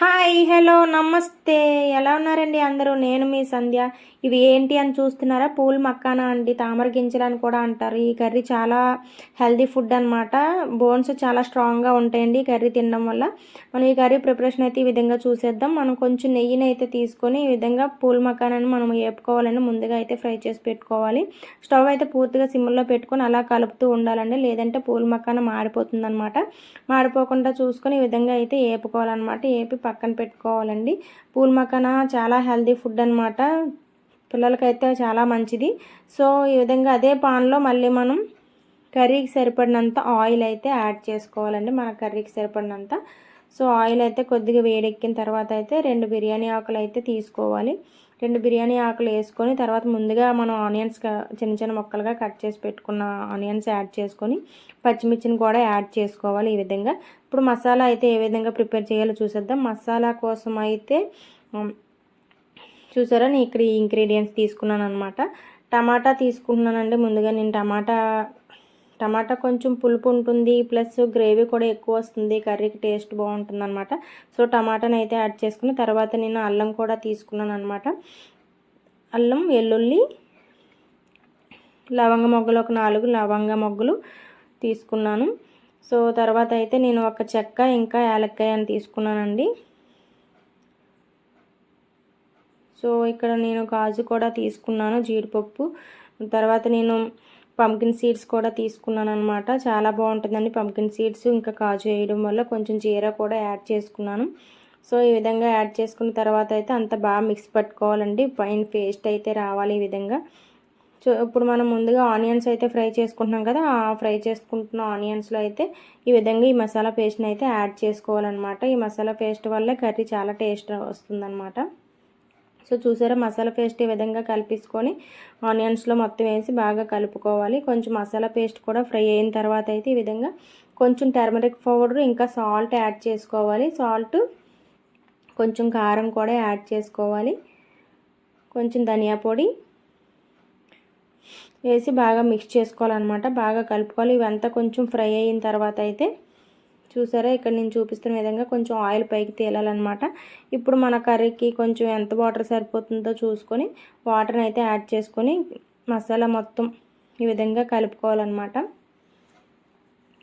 Hi hello నమస్తే. ఎలా ఉన్నారండి అందరూ? నేను మీ సంధ్య. ఇవి ఏంటి అని చూస్తున్నారా? పూల్ మక్కానా అండి. తామర గింజలు అని కూడా అంటారు. ఈ కర్రీ చాలా హెల్దీ ఫుడ్ అనమాట బోన్స్ చాలా స్ట్రాంగ్గా ఉంటాయండి ఈ కర్రీ తినడం వల్ల. మనం ఈ కర్రీ ప్రిపరేషన్ అయితే ఈ విధంగా చూసేద్దాం. మనం కొంచెం నెయ్యిని అయితే తీసుకొని ఈ విధంగా పూల్ మక్కానాని మనం వేపుకోవాలని ముందుగా అయితే ఫ్రై చేసి పెట్టుకోవాలి. స్టవ్ అయితే పూర్తిగా సిమ్లో పెట్టుకొని అలా కలుపుతూ ఉండాలండి. లేదంటే పూల్ మక్కాన మాడిపోతుంది అనమాట మాడిపోకుండా చూసుకొని ఈ విధంగా అయితే వేపుకోవాలన్నమాట వేపి పక్కన పెట్టుకోవాలండి. పూల్ మకానా చాలా హెల్దీ ఫుడ్ అనమాట పిల్లలకైతే చాలా మంచిది. సో ఈ విధంగా అదే పాన్లో మళ్ళీ మనం కర్రీకి సరిపడినంత ఆయిల్ అయితే యాడ్ చేసుకోవాలండి. మన కర్రీకి సరిపడినంత. సో ఆయిల్ అయితే కొద్దిగా వేడెక్కిన తర్వాత అయితే రెండు బిర్యానీ ఆకులు అయితే తీసుకోవాలి. రెండు బిర్యానీ ఆకులు వేసుకొని తర్వాత ముందుగా మనం ఆనియన్స్ చిన్న చిన్న ముక్కలుగా కట్ చేసి పెట్టుకున్న ఆనియన్స్ యాడ్ చేసుకొని పచ్చిమిర్చిని కూడా యాడ్ చేసుకోవాలి ఈ విధంగా. ఇప్పుడు మసాలా అయితే ఏ విధంగా ప్రిపేర్ చేయాలో చూసేద్దాం. మసాలా కోసం అయితే చూసారా? నేను ఇక్కడ ఈ ఇంగ్రీడియంట్స్ తీసుకున్నాను అనమాట టమాటా తీసుకుంటున్నానండి. ముందుగా నేను టమాటా టమాటా కొంచెం పులుపు ఉంటుంది ప్లస్ గ్రేవీ కూడా ఎక్కువ వస్తుంది కర్రీకి టేస్ట్ బాగుంటుంది అనమాట సో టమాటాని అయితే యాడ్ చేసుకుని తర్వాత నేను అల్లం కూడా తీసుకున్నాను అనమాట అల్లం వెల్లుల్లి లవంగ మొగ్గలు ఒక నాలుగు లవంగ మొగ్గలు తీసుకున్నాను. సో తర్వాత అయితే నేను ఒక చెక్క ఇంకా యాలక్కాయ అని తీసుకున్నానండి. సో ఇక్కడ నేను గాజు కూడా తీసుకున్నాను జీడిపప్పు. తర్వాత నేను పంకిన్ సీడ్స్ కూడా తీసుకున్నాను అనమాట చాలా బాగుంటుందండి పంకిన్ సీడ్స్ ఇంకా కాజు వేయడం వల్ల కొంచెం జీరా కూడా యాడ్ చేసుకున్నాను. సో ఈ విధంగా యాడ్ చేసుకున్న తర్వాత అయితే అంత బాగా మిక్స్ పట్టుకోవాలండి. పైన పేస్ట్ అయితే రావాలి ఈ విధంగా. సో ఇప్పుడు మనం ముందుగా ఆనియన్స్ అయితే ఫ్రై చేసుకుంటున్నాం కదా ఆ ఫ్రై చేసుకుంటున్న ఆనియన్స్లో అయితే ఈ విధంగా ఈ మసాలా పేస్ట్ని అయితే యాడ్ చేసుకోవాలన్నమాట. ఈ మసాలా పేస్ట్ వల్ల కర్రీ చాలా టేస్ట్ వస్తుందన్నమాట. సో చూసారా మసాలా పేస్ట్ ఈ విధంగా కలిపించుకొని ఆనియన్స్లో మొత్తం వేసి బాగా కలుపుకోవాలి. కొంచెం మసాలా పేస్ట్ కూడా ఫ్రై అయిన తర్వాత అయితే ఈ విధంగా కొంచెం టర్మరిక్ పౌడర్ ఇంకా సాల్ట్ యాడ్ చేసుకోవాలి. సాల్ట్ కొంచెం కారం కూడా యాడ్ చేసుకోవాలి. కొంచెం ధనియా పొడి వేసి బాగా మిక్స్ చేసుకోవాలన్నమాట. బాగా కలుపుకోవాలి. ఇవంతా కొంచెం ఫ్రై అయిన తర్వాత అయితే చూసారా? ఇక్కడ నేను చూపిస్తున్న విధంగా కొంచెం ఆయిల్ పైకి తేలాలన్నమాట. ఇప్పుడు మన కర్రీకి కొంచెం ఎంత వాటర్ సరిపోతుందో చూసుకొని వాటర్ని అయితే యాడ్ చేసుకొని మసాలా మొత్తం ఈ విధంగా కలుపుకోవాలన్నమాట.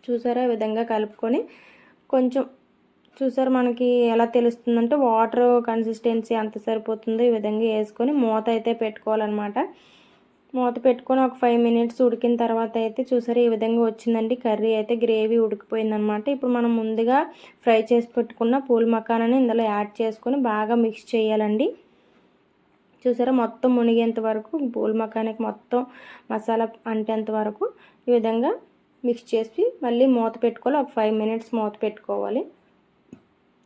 చూసారా? ఈ విధంగా కలుపుకొని కొంచెం చూసారు మనకి ఎలా తెలుస్తుందంటే వాటర్ కన్సిస్టెన్సీ ఎంత సరిపోతుందో ఈ విధంగా వేసుకొని మూత అయితే పెట్టుకోవాలన్నమాట. మూత పెట్టుకొని ఒక ఫైవ్ మినిట్స్ ఉడికిన తర్వాత అయితే చూసారు ఈ విధంగా వచ్చిందండి. కర్రీ అయితే గ్రేవీ ఉడికిపోయిందనమాట ఇప్పుడు మనం ముందుగా ఫ్రై చేసి పెట్టుకున్న పూల మకానని ఇందులో యాడ్ చేసుకొని బాగా మిక్స్ చేయాలండి. చూసారా మొత్తం మునిగేంత వరకు పూల మకానికి మొత్తం మసాలా అంటేంత వరకు ఈ విధంగా మిక్స్ చేసి మళ్ళీ మూత పెట్టుకోవాలి. ఒక ఫైవ్ మినిట్స్ మూత పెట్టుకోవాలి.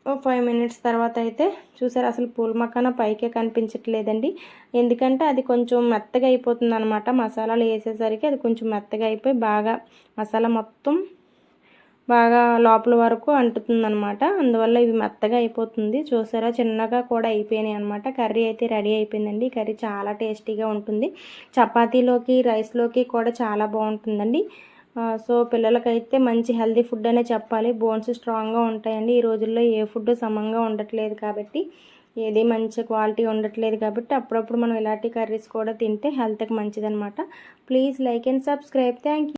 ఓ ఫైవ్ మినిట్స్ తర్వాత అయితే చూసారు అసలు పూల మక్కన పైకే కనిపించట్లేదండి. ఎందుకంటే అది కొంచెం మెత్తగా అయిపోతుంది అనమాట మసాలాలు వేసేసరికి అది కొంచెం మెత్తగా అయిపోయి బాగా మసాలా మొత్తం బాగా లోపల వరకు అంటుతుంది అనమాట అందువల్ల ఇవి మెత్తగా అయిపోతుంది. చూసారా చిన్నగా కూడా అయిపోయినాయి అనమాట కర్రీ అయితే రెడీ అయిపోయిందండి. కర్రీ చాలా టేస్టీగా ఉంటుంది. చపాతీలోకి రైస్లోకి కూడా చాలా బాగుంటుందండి. సో పిల్లలకైతే మంచి హెల్తీ ఫుడ్ అనే చెప్పాలి. బోన్స్ స్ట్రాంగ్గా ఉంటాయండి. ఈ రోజుల్లో ఏ ఫుడ్ సమంగా ఉండట్లేదు కాబట్టి ఏది మంచి క్వాలిటీ ఉండట్లేదు కాబట్టి అప్పుడప్పుడు మనం ఇలాంటి కర్రీస్ కూడా తింటే హెల్త్కి మంచిదనమాట please like and subscribe. Thank